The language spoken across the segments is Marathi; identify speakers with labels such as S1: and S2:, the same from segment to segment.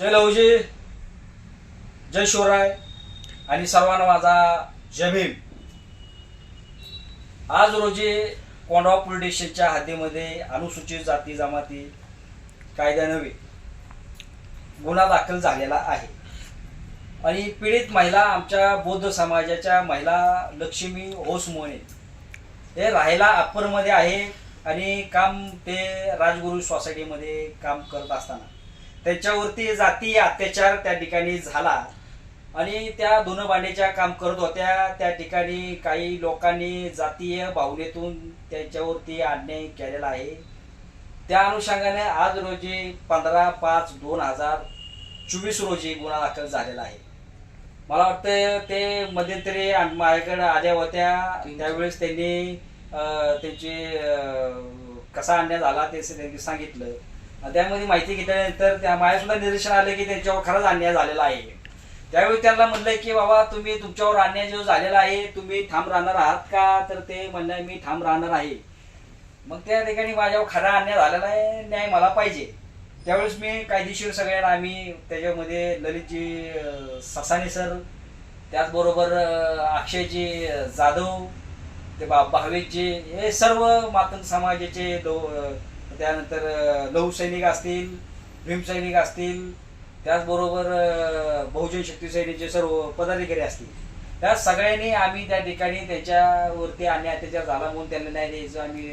S1: जय लवजी जय शिवराय आणि सर्वांना माझा जय भीम. आज रोजी कोंडवा पोलीस स्टेशनच्या हद्दीमध्ये अनुसूचित जाती जमाती कायद्यानवे गुन्हा दाखल झालेला आहे. आणि पीडित महिला आमच्या बौद्ध समाजाच्या महिला लक्ष्मी होसमोने हे राहायला अप्परमध्ये आहे आणि काम ते राजगुरू सोसायटीमध्ये काम करत असताना. त्यांच्यावरती जाती अत्याचार त्या ठिकाणी झाला. आणि त्या दोन काम करत होत्या. त्या ठिकाणी काही लोकांनी जातीय भावनेतून त्यांच्यावरती अन्याय केलेला आहे. त्या अनुषंगाने आज रोजी पंधरा पाच दोन हजार चोवीस रोजी गुन्हा दाखल झालेला आहे. मला वाटतं ते मध्यंतरी माझ्याकडे आल्या होत्या. त्यावेळेस त्यांनी त्यांची त्यांचे कसा अन्याय झाला ते त्यांनी सांगितलं. त्यामध्ये माहिती घेतल्यानंतर त्या माझ्या सुद्धा निदर्शन आलं की त्यांच्यावर खरंच अन्याय झालेला आहे. त्यावेळी त्यांना म्हणलं की बाबा तुम्ही तुमच्यावर अन्याय जो झालेला आहे तुम्ही ठाम राहणार आहात का? तर ते म्हणलं मी ठाम राहणार आहे. मग त्या ठिकाणी माझ्यावर खरा अन्याय झालेला आहे न्याय मला पाहिजे. त्यावेळेस मी कायदेशीर सगळ्यांना आम्ही त्याच्यामध्ये ललितजी ससाने सर त्याचबरोबर अक्षयजी जाधव ते बा भावेशजी हे सर्व मातंग समाजाचे दो त्यानंतर लहुसैनिक असतील भीमसैनिक असतील त्याचबरोबर बहुजन शक्ती सैनिकचे सर्व पदाधिकारी असतील. त्या सगळ्यांनी आम्ही त्या ठिकाणी त्याच्यावरती आणि अत्याचार झाला म्हणून त्यांना न्याय द्यायचं आम्ही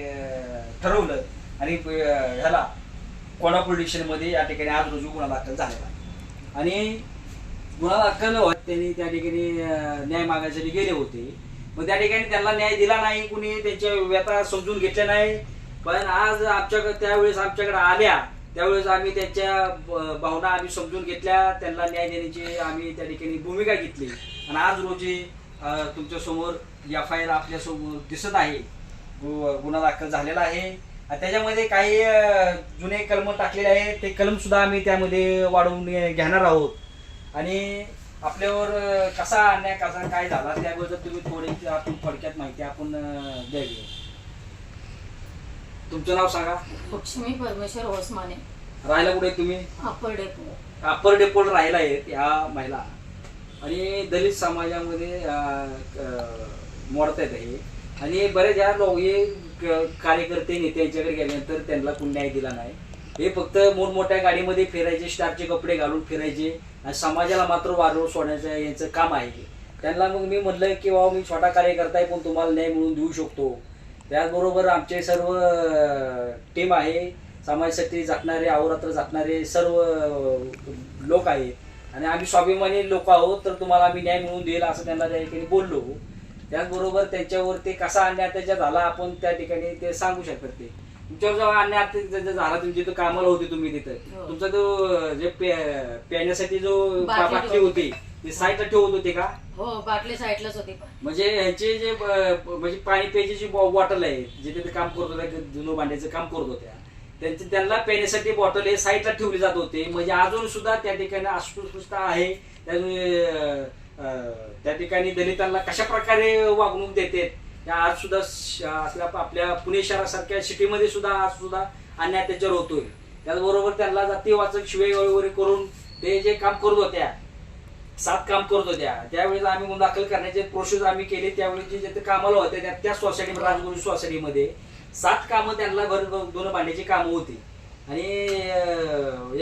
S1: ठरवलं. आणि ह्याला कोल्हापूर पोलीस या ठिकाणी आज रुजू गुन्हा दाखल झालेला आणि गुन्हा दाखल त्यांनी त्या ठिकाणी न्याय मागायसाठी गेले होते. मग त्या ठिकाणी त्यांना न्याय दिला नाही कुणी त्यांच्या व्यथा समजून घेतल्या नाही. पण आज आमच्याकडे त्यावेळेस आमच्याकडे आल्या. त्यावेळेस आम्ही त्यांच्या भावना आम्ही समजून घेतल्या. त्यांना न्याय देण्याची आम्ही त्या ठिकाणी भूमिका घेतली. आणि आज रोजी तुमच्यासमोर एफ आय आर आपल्यासमोर दिसत आहे. गु- गुन्हा दाखल झालेला आहे. त्याच्यामध्ये काही जुने कलम टाकलेले आहेत. ते कलम सुद्धा आम्ही त्यामध्ये वाढवून घेणार आहोत. आणि आपल्यावर कसा अन्याय कसा काय झाला त्याबद्दल तुम्ही थोडी आपण थोडक्यात माहिती आपण द्यावी. तुमचं नाव सांगा.
S2: लक्ष्मी परमेश्वर ओसमाने
S1: राहायला कुठे तुम्ही?
S2: Upper depot.
S1: अप्पर डेपोल राहायला आहेत या महिला. आणि दलित समाजामध्ये मोडत आहेत हे. आणि बरेच या लोक हे कार्यकर्ते नेत्यांच्याकडे गेल्यानंतर त्यांना कोण न्याय दिला नाही. हे फक्त मोठमोठ्या गाडीमध्ये फिरायचे स्टारचे कपडे घालून फिरायचे. आणि समाजाला मात्र वारवर सोडण्याचं यांचं काम आहे त्यांना मग मी म्हटलं की बाबा मी छोटा कार्यकर्ता आहे पण तुम्हाला न्याय मिळवून देऊ शकतो. त्याचबरोबर आमचे सर्व टीम आहे. समाजासाठी झटणारे अहोरात्र झटणारे सर्व लोक आहेत. आणि आम्ही स्वाभिमानी लोक आहोत तर तुम्हाला आम्ही न्याय मिळवून देईल असं त्यांना त्या ठिकाणी बोललो. त्याचबरोबर त्यांच्यावर ते कसा अन्याय अत्याचार झाला आपण त्या ठिकाणी ते सांगू शकतात ते तुमच्यावर जेव्हा अन्याय झाला तुमची तो कामाला होते तुम्ही तिथं.
S2: हो.
S1: तुमचा जो जे पे- प्याण्यासाठी जो
S2: बाटली
S1: होती ती साईडला ठेवत होती का?
S2: हो बाटली साईडलाच होती. पण
S1: म्हणजे ह्यांचे जे ब- म्हणजे पाणी प्यायची जी बॉटल आहे जिथे ते काम करत होत्या जुनं भांड्याचं काम करत होत्या त्यांचे त्यांना पिण्यासाठी बॉटल हे साईडला ठेवली जात होते. म्हणजे अजून सुद्धा त्या ठिकाणी अस्पृश्यता आहे. अं, अं, त्या ठिकाणी दलितांना कशा प्रकारे वागणूक देते त्या आज सुद्धा श- आपल्या आपल्या पुणे शहरासारख्या सिटीमध्ये सुद्धा आज सुद्धा अन्याय त्याच्यावर होतोय. त्याचबरोबर त्यांना जातीवाचक शिवाय वगैरे करून ते जे काम करत होत्या सात काम करत होत्या. त्यावेळेस आम्ही गुन्हा दाखल करण्याचे प्रोसेस आम्ही केले. त्यावेळेस जे कामाला होते त्या सोसायटी राजगुरू सोसायटीमध्ये सात कामं त्यांना भर दोन भांड्याची कामं होती. आणि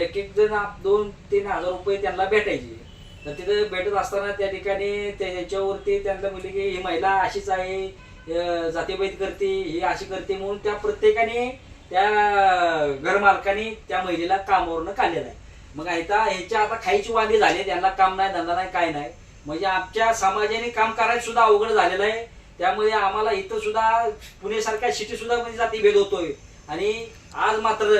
S1: एक एक जण दोन तीन हजार रुपये त्यांना भेटायचे. तर तिथं भेटत असताना त्या ठिकाणी त्याच्यावरती त्यांना म्हणले की ही महिला अशीच आहे अं, जातीभेद करते ही अशी करते म्हणून त्या प्रत्येकाने त्या घरमालकाने त्या महिलेला कामावरनं काढलेलं आहे. मग आता ह्याच्या आता खायची वांदे झाले त्यांना काम नाही धंदा नाही काय नाही. म्हणजे आमच्या समाजाने काम करायचं सुद्धा अवघड झालेलं आहे. त्यामुळे आम्हाला इथं सुद्धा पुण्यासारख्या सिटी सुद्धा म्हणजे मध्ये जातीभेद होतोय. आणि आज मात्र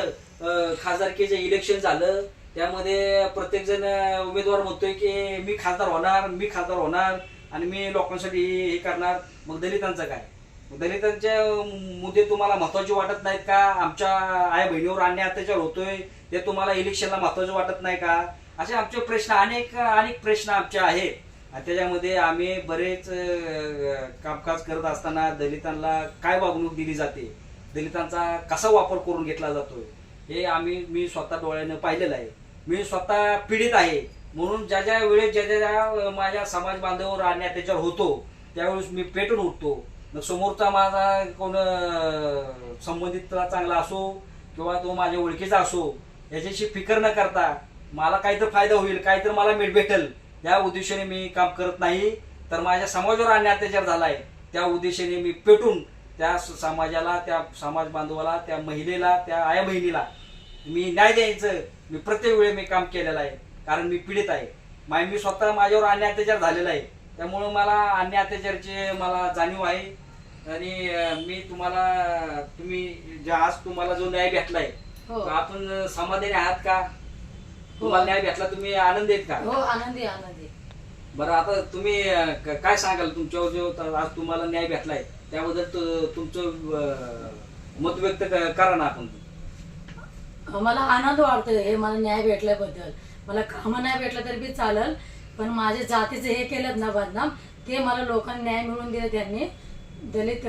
S1: खासदारकीचं इलेक्शन झालं. त्यामध्ये प्रत्येक जण उमेदवार म्हणतोय की मी खासदार होणार मी खासदार होणार आणि मी लोकांसाठी हे करणार. मग दलितांचं काय? दलितांच्या दलितांचे मुद्दे तुम्हाला महत्त्वाचे वाटत नाहीत का? आमच्या आई बहिणीवर अन्याय अत्याचार होतोय ते तुम्हाला इलेक्शनला महत्त्वाचे वाटत नाही का? असे आमचे प्रश्न अनेक अनेक प्रश्न आमचे आहेत. आणि त्याच्यामध्ये आम्ही बरेच कामकाज करत असताना दलितांना काय वागणूक दिली जाते? दलितांचा कसा वापर करून घेतला जातोय? हे आम्ही मी स्वतः डोळ्यानं पाहिलेलं आहे. मी स्वतः पीडित आहे. म्हणून ज्या ज्या वेळेस ज्या ज्या माझ्या समाज बांधवावर अन्याय अत्याचार होतो त्यावेळेस मी पेटून उठतो. मग समोरचा माझा कोण संबंधित चांगला असो किंवा तो माझ्या ओळखीचा असो याच्याशी फिकर न करता मला काहीतरी फायदा होईल काहीतरी मला मिळ भेटेल या उद्देशाने मी काम करत नाही. तर माझ्या समाजावर अन्याय अत्याचार झालाय त्या उद्देशाने मी पेटून त्या स- समाजाला त्या समाज बांधवाला त्या महिलेला त्या आया बहिणीला मी न्याय द्यायचं मी प्रत्येक वेळी मी काम केलेलं आहे कारण मी पीडित आहे. माय मी स्वतः माझ्यावर अन्याय अत्याचार झालेला आहे. त्यामुळं मला अन्याय अत्याचारची मला जाणीव आहे. आणि मी तुम्हाला तुम्ही ज्या आज तुम्हाला जो न्याय भेटलाय
S2: हो.
S1: आपण समाधानी आहात का? तुम्हाला न्याय भेटला तुम्ही आनंद आहेत का?
S2: हो आनंदी आनंदी.
S1: बरं आता तुम्ही अं, क- काय सांगाल? तुमच्यावर जो त- आज तुम्हाला न्याय भेटलाय त्याबद्दल तु- तुमचं अं, मत व्यक्त क- करा ना आपण.
S2: मला आनंद वाटतो हे मला न्याय भेटल्याबद्दल. मला कामं नाही भेटलं तरी बी चालेल. पण माझे जातीचे हे केलं ना बदनाम ते मला लोकांना न्याय मिळवून दिले त्यांनी. दलित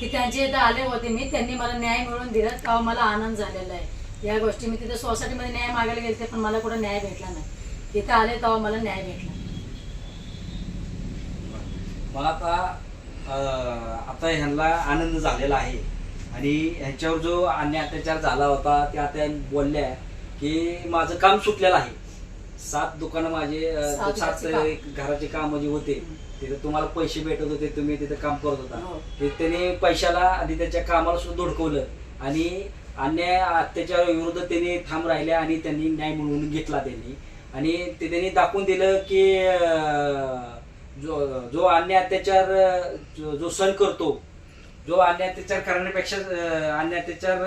S2: की त्यांचे इथं आले होते मी त्यांनी मला न्याय मिळवून दिला तेव्हा मला आनंद झालेला आहे. या गोष्टी मी तिथे सोसायटीमध्ये न्याय मागायला गेले पण मला कुठं न्याय भेटला नाही. इथं आले तेव्हा मला न्याय भेटला
S1: मला आता आता ह्यांना आनंद झालेला आहे. आणि ह्यांच्यावर जो अन्य अत्याचार झाला होता त्या त्या बोलल्या की माझं काम सुटलेलं आहे सात दुकानं माझे
S2: सात
S1: सात
S2: घराचे काम.
S1: जे होते तिथे तुम्हाला पैसे भेटत होते तुम्ही तिथे काम करत होता
S2: हो.
S1: ते त्याने पैशाला आणि त्याच्या कामाला सुद्धा धुडकवलं आणि अन्याय अत्याचार विरुद्ध त्यांनी ठाम राहिल्या आणि त्यांनी न्याय मिळवून घेतला त्यांनी आणि ते त्यांनी दाखवून दिलं की जो जो अन्याय अत्याचार जो सण करतो जो अन्याय अत्याचार करण्यापेक्षा अं, अत्याचार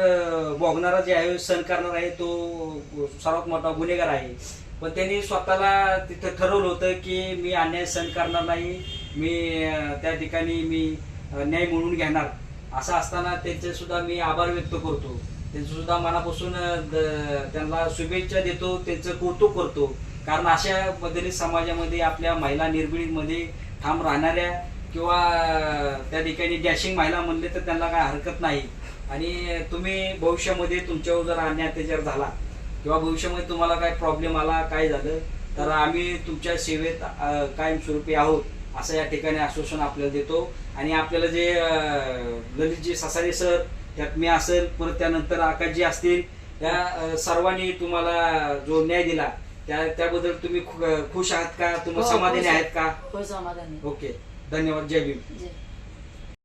S1: भोगणारा जे आहे सण करणार आहे तो सर्वात मोठा गुन्हेगार आहे. पण त्यांनी स्वतःला तिथं ठरवलं होतं की मी अन्याय सहन करणार नाही मी त्या ठिकाणी मी न्याय मिळवून घेणार. असं असताना त्यांचे सुद्धा मी आभार व्यक्त करतो. त्यांचं सुद्धा मनापासून द- त्यांना शुभेच्छा देतो त्यांचं कौतुक करतो. कारण अशा पद्धतीने समाजामध्ये आपल्या महिला निर्मिणीमध्ये ठाम राहणाऱ्या किंवा त्या ठिकाणी डॅशिंग महिला म्हणले तर त्यांना काय हरकत नाही. आणि तुम्ही भविष्यामध्ये तुमच्यावर जर अन्याय अत्याचार झाला किंवा भविष्यामध्ये तुम्हाला काय प्रॉब्लेम आला काय झालं तर आम्ही तुमच्या सेवेत कायमस्वरूपी आहोत असं या ठिकाणी आश्वासन आपल्याला देतो. आणि आपल्याला जे ललितजी ससारे सर त्यात मी असेल परत त्यानंतर आकाशजी असतील त्या सर्वांनी तुम्हाला जो न्याय दिला त्या त्याबद्दल तुम्ही खुश आहात का? तुम्ही
S2: हो,
S1: समाधानी आहेत का?
S2: हो समाधानी
S1: ओके. धन्यवाद. जय भीम.
S2: जय